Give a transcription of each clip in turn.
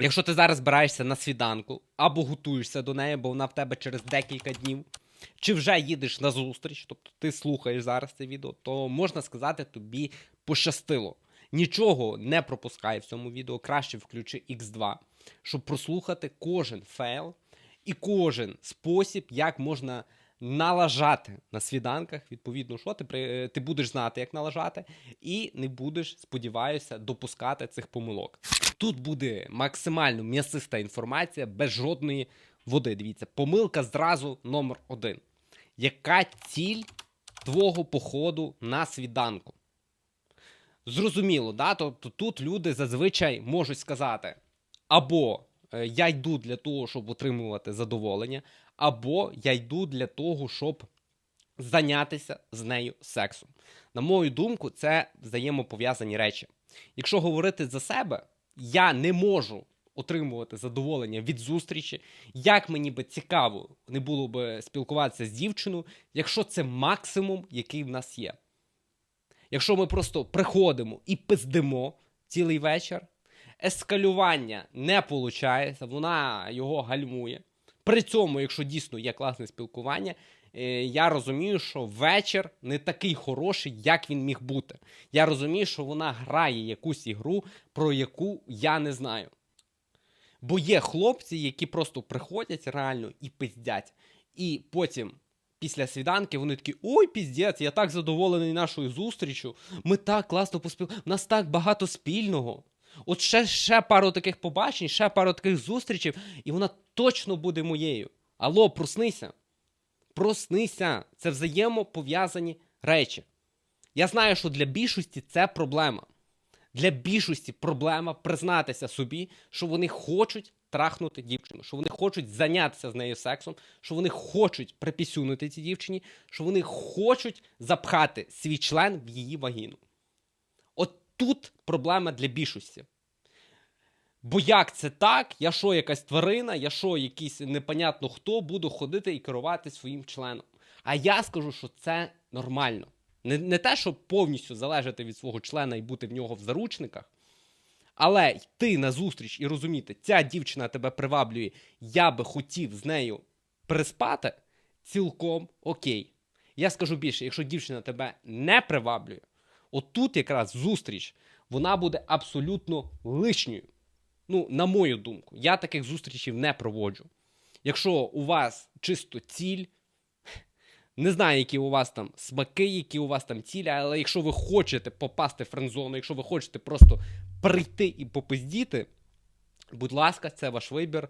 Якщо ти зараз збираєшся на свіданку або готуєшся до неї, бо вона в тебе через декілька днів, чи вже їдеш на зустріч, тобто ти слухаєш зараз це відео, то можна сказати, тобі пощастило. Нічого не пропускай в цьому відео, краще включи X2, щоб прослухати кожен фейл і кожен спосіб, як можна налажати на свіданках. Відповідно, що ти, при- ти будеш знати, як налажати, і не будеш, сподіваюся, допускати цих помилок. Тут буде максимально м'ясиста інформація без жодної води. Дивіться, помилка зразу номер один. Яка ціль твого походу на свіданку? Зрозуміло, да? тобто тут люди зазвичай можуть сказати: або е, я йду для того, щоб отримувати задоволення, або я йду для того, щоб зайнятися з нею сексом. На мою думку, це взаємопов'язані речі. Якщо говорити за себе, я не можу отримувати задоволення від зустрічі, як мені би цікаво не було би спілкуватися з дівчиною, якщо це максимум, який в нас є. Якщо ми просто приходимо і пиздимо цілий вечір, ескалювання не виходить, вона його гальмує. При цьому, якщо дійсно є класне спілкування, я розумію, що вечір не такий хороший, як він міг бути. Я розумію, що вона грає якусь ігру, про яку я не знаю. Бо є хлопці, які просто приходять реально і пиздять. І потім, після свіданки, вони такі: ой, піздець, я так задоволений нашою зустрічю. Ми так класно поспілкувалися, у нас так багато спільного. От ще, ще пару таких побачень, ще пару таких зустрічей, і вона точно буде моєю. Алло, проснися. Проснися. Це взаємопов'язані речі. Я знаю, що для більшості це проблема. Для більшості проблема признатися собі, що вони хочуть трахнути дівчину, що вони хочуть зайнятися з нею сексом, що вони хочуть припісюнути цій дівчині, що вони хочуть запхати свій член в її вагіну. От тут проблема для більшості. Бо як це так? Я що, якась тварина, я що, якийсь непонятно хто, буду ходити і керувати своїм членом. А я скажу, що це нормально. Не, не те, щоб повністю залежати від свого члена і бути в нього в заручниках, але йти на зустріч і розуміти, ця дівчина тебе приваблює, я би хотів з нею переспати, цілком окей. Я скажу більше, якщо дівчина тебе не приваблює, отут якраз зустріч, вона буде абсолютно лишньою. Ну, на мою думку, я таких зустрічей не проводжу. Якщо у вас чисто ціль, не знаю, які у вас там смаки, які у вас там цілі, але якщо ви хочете попасти в френдзону, якщо ви хочете просто прийти і попиздіти, будь ласка, це ваш вибір.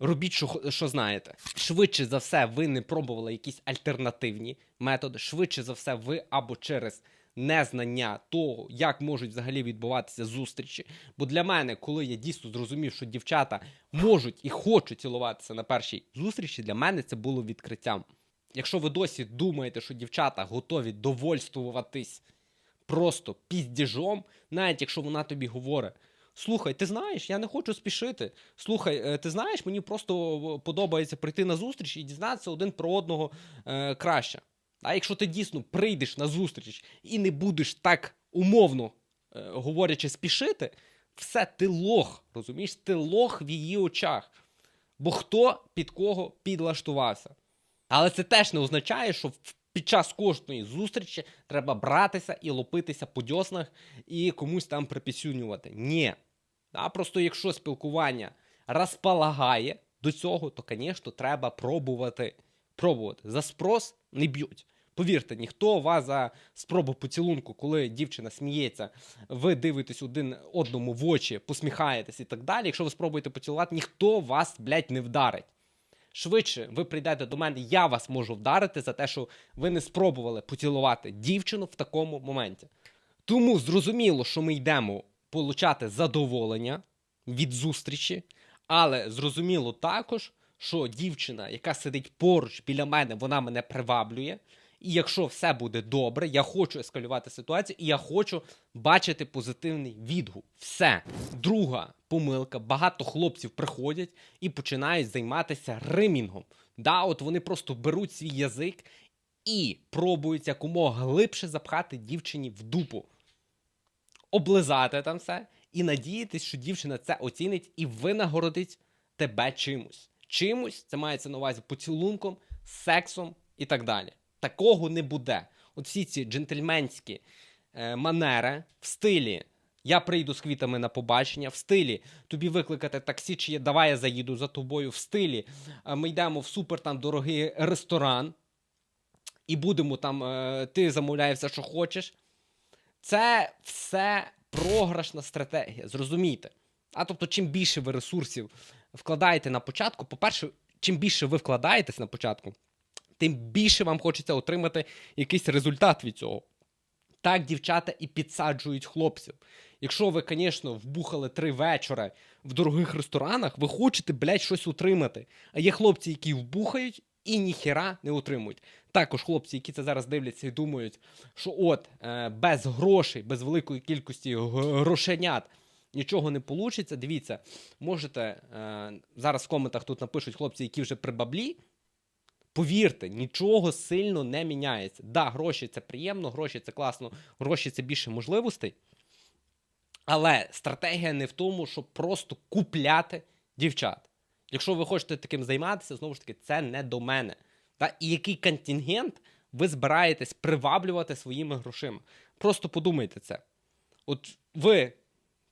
Робіть, що, що знаєте. Швидше за все, ви не пробували якісь альтернативні методи. Швидше за все, ви або через незнання того, як можуть взагалі відбуватися зустрічі. Бо для мене, коли я дійсно зрозумів, що дівчата можуть і хочуть цілуватися на першій зустрічі, для мене це було відкриттям. Якщо ви досі думаєте, що дівчата готові довольствуватись просто піздіжом, навіть якщо вона тобі говорить. Слухай, ти знаєш, я не хочу спішити. Слухай, е, ти знаєш, мені просто подобається прийти на зустріч і дізнатися один про одного е, краще. А якщо ти дійсно прийдеш на зустріч і не будеш так умовно е, говорячи спішити, все ти лох, розумієш? Ти лох в її очах. Бо хто під кого підлаштувався. Але це теж не означає, що під час кожної зустрічі треба братися і лопитися по дьоснах і комусь там припісюнювати. Ні. А просто якщо спілкування розполагає до цього, то, звісно, треба пробувати. Пробувати. За спрос не б'ють. Повірте, ніхто вас за спробу поцілунку, коли дівчина сміється, ви дивитесь один одному в очі, посміхаєтесь і так далі. Якщо ви спробуєте поцілувати, ніхто вас, блядь, не вдарить. Швидше ви прийдете до мене, я вас можу вдарити за те, що ви не спробували поцілувати дівчину в такому моменті. Тому зрозуміло, що ми йдемо получати задоволення від зустрічі, але зрозуміло також, що дівчина, яка сидить поруч біля мене, вона мене приваблює. І якщо все буде добре, я хочу ескалювати ситуацію, і я хочу бачити позитивний відгук. Все. Друга помилка. Багато хлопців приходять і починають займатися римінгом. Да, от вони просто беруть свій язик і пробують якомога глибше запхати дівчині в дупу облизати там все і надіятись, що дівчина це оцінить і винагородить тебе чимось. Чимось це мається на увазі поцілунком, сексом і так далі. Такого не буде. От всі ці джентльменські е, манери в стилі. Я прийду з квітами на побачення, в стилі тобі викликати таксі, чи я, давай я заїду за тобою, в стилі е, ми йдемо в супер там дорогий ресторан, і будемо там, е, ти замовляєш все, що хочеш. Це все програшна стратегія, зрозумійте. А тобто, чим більше ви ресурсів вкладаєте на початку, по-перше, чим більше ви вкладаєтесь на початку, тим більше вам хочеться отримати якийсь результат від цього. Так дівчата і підсаджують хлопців. Якщо ви, звісно, вбухали три вечора в дорогих ресторанах, ви хочете, блядь, щось отримати. А є хлопці, які вбухають і ніхера не отримують. Також хлопці, які це зараз дивляться і думають, що от е, без грошей, без великої кількості грошенят нічого не вийде. Дивіться, можете е, зараз в коментах тут напишуть хлопці, які вже при баблі. Повірте, нічого сильно не міняється. Да, гроші це приємно, гроші це класно, гроші це більше можливостей. Але стратегія не в тому, щоб просто купляти дівчат. Якщо ви хочете таким займатися, знову ж таки, це не до мене. Та? І який контингент ви збираєтесь приваблювати своїми грошима? Просто подумайте це. От ви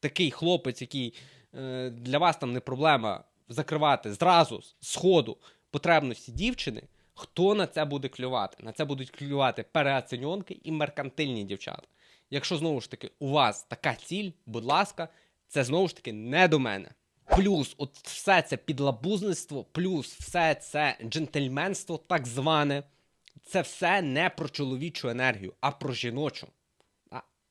такий хлопець, який е, для вас там не проблема закривати зразу з ходу потребності дівчини, хто на це буде клювати? На це будуть клювати переоціньонки і меркантильні дівчата. Якщо знову ж таки у вас така ціль, будь ласка, це знову ж таки не до мене. Плюс, от все це підлабузництво, плюс все це джентльменство, так зване, це все не про чоловічу енергію, а про жіночу.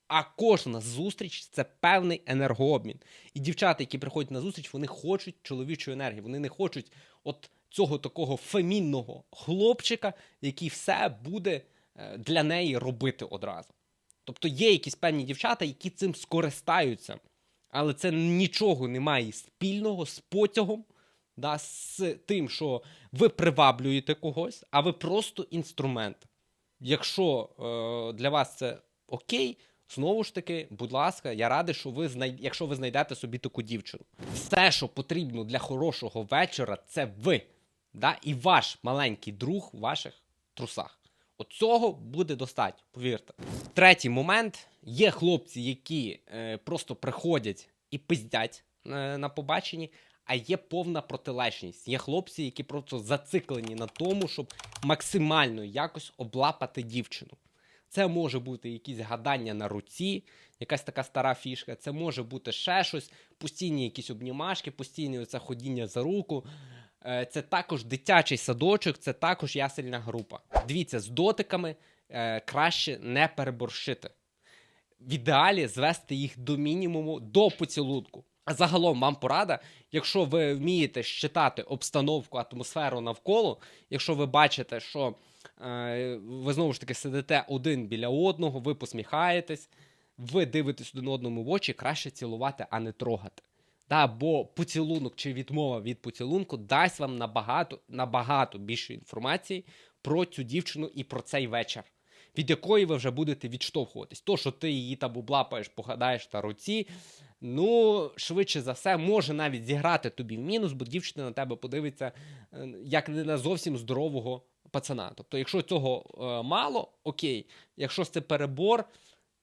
А, кожна зустріч це певний енергообмін. І дівчата, які приходять на зустріч, вони хочуть чоловічої енергії. Вони не хочуть от цього такого фемінного хлопчика, який все буде е, для неї робити одразу. Тобто є якісь певні дівчата, які цим скористаються. Але це нічого не має спільного з потягом, да, з тим, що ви приваблюєте когось, а ви просто інструмент. Якщо е, для вас це окей, знову ж таки, будь ласка, я радий, що ви знай... якщо ви знайдете собі таку дівчину. Все, що потрібно для хорошого вечора, це ви. Да? І ваш маленький друг в ваших трусах. От цього буде достатньо, повірте. Третій момент: є хлопці, які е, просто приходять і пиздять е, на побаченні, а є повна протилежність. Є хлопці, які просто зациклені на тому, щоб максимально якось облапати дівчину. Це може бути якісь гадання на руці, якась така стара фішка. Це може бути ще щось, постійні якісь обнімашки, постійне оце ходіння за руку. Е, Це також дитячий садочок, це також ясельна група. Дивіться, з дотиками е, краще не переборщити. В ідеалі звести їх до мінімуму до поцілунку. А загалом вам порада, якщо ви вмієте щитати обстановку, атмосферу навколо, якщо ви бачите, що ви знову ж таки сидите один біля одного, ви посміхаєтесь, ви дивитесь один одному в очі, краще цілувати, а не трогати. Да, бо поцілунок чи відмова від поцілунку дасть вам набагато, набагато більше інформації про цю дівчину і про цей вечір, від якої ви вже будете відштовхуватись. То, що ти її там облапаєш, погадаєш та руці, ну, швидше за все, може навіть зіграти тобі в мінус, бо дівчина на тебе подивиться е, як не на зовсім здорового пацана. Тобто, якщо цього е, мало, окей, якщо це перебор.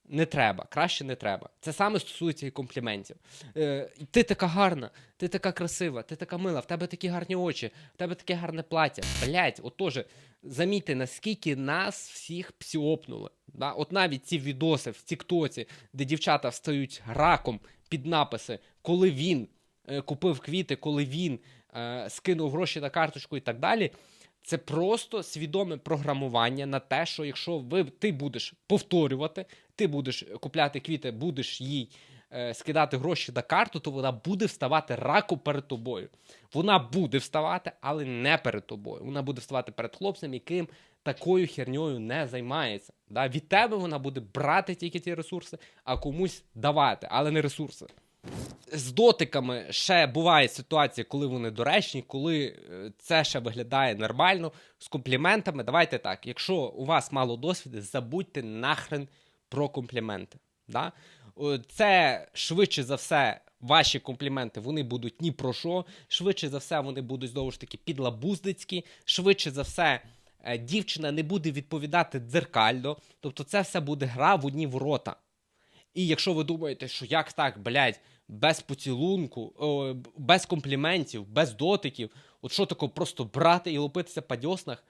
Не треба, краще не треба. Це саме стосується і компліментів. Е, ти така гарна, ти така красива, ти така мила, в тебе такі гарні очі, в тебе таке гарне плаття. Блять, отож, замітьте, наскільки нас всіх псіопнули. Да? От навіть ці відоси в Тіктоці, де дівчата встають раком під написи, коли він е, купив квіти, коли він е, скинув гроші на карточку і так далі. Це просто свідоме програмування на те, що якщо ви, ти будеш повторювати, ти будеш купляти квіти, будеш їй е, скидати гроші на карту, то вона буде вставати раку перед тобою. Вона буде вставати, але не перед тобою. Вона буде вставати перед хлопцем, яким такою херньою не займається. Да? Від тебе вона буде брати тільки ті ресурси, а комусь давати, але не ресурси. З дотиками ще буває ситуація, коли вони доречні, коли е, це ще виглядає нормально. З компліментами, давайте так. Якщо у вас мало досвіду, забудьте нахрен про компліменти. Да? Це швидше за все. Ваші компліменти вони будуть ні про що. Швидше за все, вони будуть знову ж таки підлабуздицькі. Швидше за все, е, дівчина не буде відповідати дзеркально. Тобто, це все буде гра в одні ворота. І якщо ви думаєте, що як так, блядь, без поцілунку, о, без компліментів, без дотиків, от що таке просто брати і лупитися по дьоснах,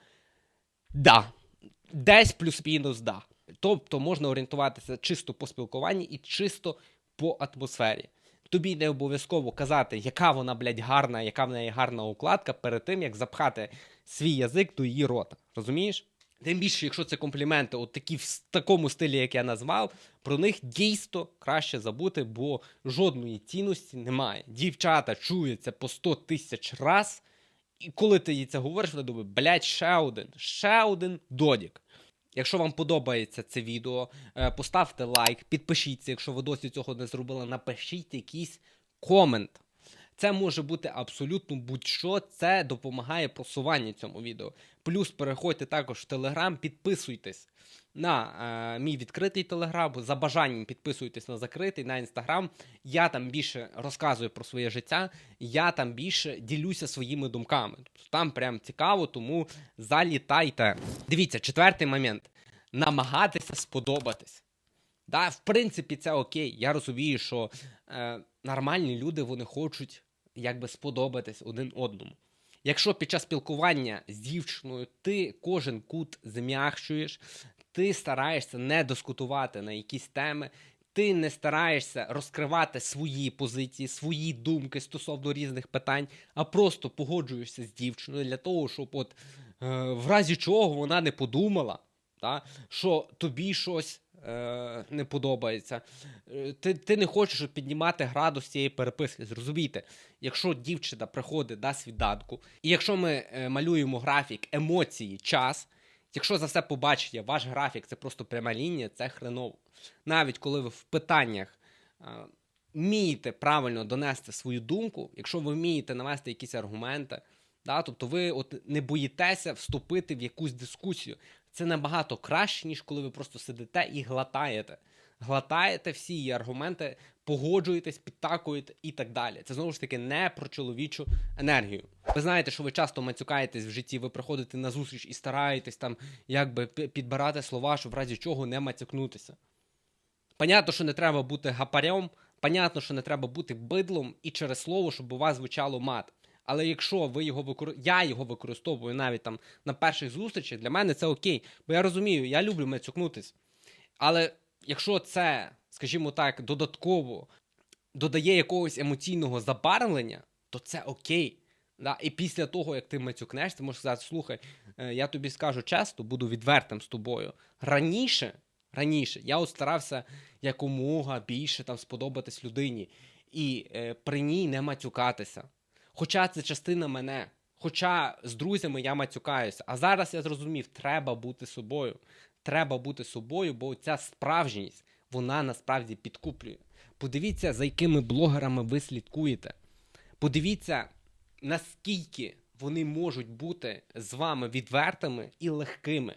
да. Десь плюс-мінус да. Тобто можна орієнтуватися чисто по спілкуванні і чисто по атмосфері. Тобі не обов'язково казати, яка вона, блядь, гарна, яка в неї гарна укладка, перед тим, як запхати свій язик до її рота. Розумієш? Тим більше, якщо це компліменти, от такі в такому стилі, як я назвав, про них дійсно краще забути, бо жодної цінності немає. Дівчата чують це по 100 тисяч раз, і коли ти їй це говориш, вона думає, блядь, ще один, ще один додік. Якщо вам подобається це відео, е, поставте лайк, підпишіться, якщо ви досі цього не зробили, напишіть якийсь комент. Це може бути абсолютно будь-що, це допомагає просуванню цьому відео. Плюс переходьте також в Телеграм, підписуйтесь на е, мій відкритий Телеграм, за бажанням підписуйтесь на закритий, на інстаграм. Я там більше розказую про своє життя, я там більше ділюся своїми думками. Тобто там прям цікаво, тому залітайте. Дивіться, четвертий момент: намагатися сподобатись. Да, в принципі, це окей. Я розумію, що е, нормальні люди вони хочуть якби сподобатись один одному. Якщо під час спілкування з дівчиною ти кожен кут зм'якшуєш, ти стараєшся не дискутувати на якісь теми, ти не стараєшся розкривати свої позиції, свої думки стосовно різних питань, а просто погоджуєшся з дівчиною для того, щоб от е, в разі чого вона не подумала, та, що тобі щось е, не подобається. Е, Ти, ти не хочеш піднімати градус цієї переписки. Зрозумійте, якщо дівчина приходить на свіданку, і якщо ми е, малюємо графік емоції, час, якщо за все побачення, ваш графік це просто пряма лінія, це хреново. Навіть коли ви в питаннях. е, Вмієте правильно донести свою думку, якщо ви вмієте навести якісь аргументи, да, тобто ви от не боїтеся вступити в якусь дискусію. Це набагато краще, ніж коли ви просто сидите і глатаєте. Глатаєте всі її аргументи, погоджуєтесь, підтакуєте і так далі. Це знову ж таки не про чоловічу енергію. Ви знаєте, що ви часто мацюкаєтесь в житті, ви приходите на зустріч і стараєтесь там якби підбирати слова, щоб в разі чого не мацюкнутися. Понятно, що не треба бути гапарем, понятно, що не треба бути бидлом і через слово, щоб у вас звучало мат. Але якщо ви його викор... я його використовую навіть там на перших зустрічах, для мене це окей. Бо я розумію, я люблю мецюкнутись. Але якщо це, скажімо так, додатково додає якогось емоційного забарвлення, то це окей. Да? І після того, як ти мацюкнеш, ти можеш сказати: слухай, е, я тобі скажу чесно, буду відвертим з тобою. Раніше, раніше я от старався якомога більше там сподобатись людині і е, при ній не матюкатися. Хоча це частина мене. Хоча з друзями я матюкаюся. А зараз я зрозумів, треба бути собою. Треба бути собою, бо ця справжність вона насправді підкуплює. Подивіться, за якими блогерами ви слідкуєте. Подивіться, наскільки вони можуть бути з вами відвертими і легкими.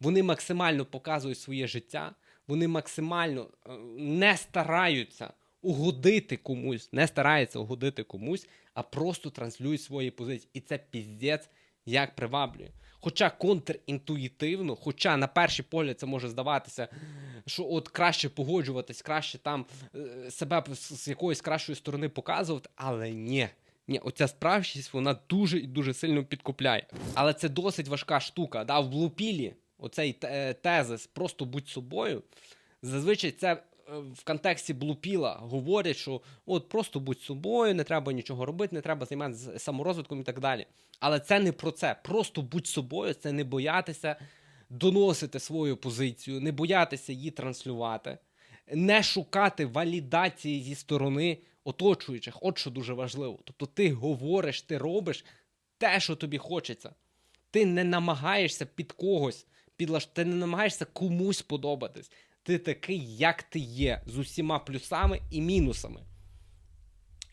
Вони максимально показують своє життя, вони максимально е, не стараються угодити комусь, не стараються угодити комусь, а просто транслюють свої позиції. І це піздець як приваблює. Хоча контрінтуїтивно, хоча на перший погляд це може здаватися, що от краще погоджуватись, краще там е, себе з, якоїсь кращої сторони показувати, але ні. Ні, оця справжність вона дуже і дуже сильно підкупляє. Але це досить важка штука. Да? В блупілі оцей тезис просто будь собою. Зазвичай це е, в контексті блупіла говорять, що от просто будь собою, не треба нічого робити, не треба займатися саморозвитком і так далі. Але це не про це. Просто будь собою, це не боятися доносити свою позицію, не боятися її транслювати, не шукати валідації зі сторони оточуючих. От що дуже важливо. Тобто ти говориш, ти робиш те, що тобі хочеться. Ти не намагаєшся під когось підлаш... ти не намагаєшся комусь подобатись. Ти такий, як ти є, з усіма плюсами і мінусами.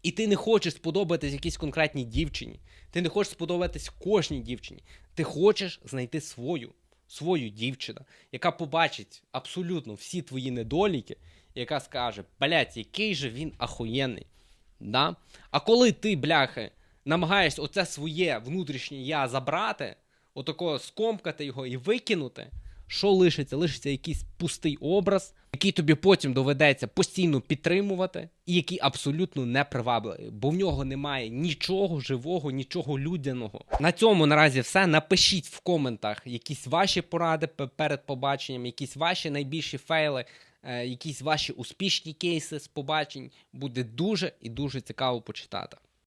І ти не хочеш сподобатись якійсь конкретній дівчині. Ти не хочеш сподобатись кожній дівчині. Ти хочеш знайти свою, свою дівчину, яка побачить абсолютно всі твої недоліки, яка скаже: блять, який же він ахуєнний. Да? А коли ти, бляхи, намагаєшся оце своє внутрішнє я забрати, отако скомкати його і викинути, що лишиться? Лишиться якийсь пустий образ, який тобі потім доведеться постійно підтримувати, і який абсолютно не привабливий, бо в нього немає нічого живого, нічого людяного. На цьому наразі все. Напишіть в коментах якісь ваші поради перед побаченням, якісь ваші найбільші фейли, е, якісь ваші успішні кейси з побачень. Буде дуже і дуже цікаво почитати.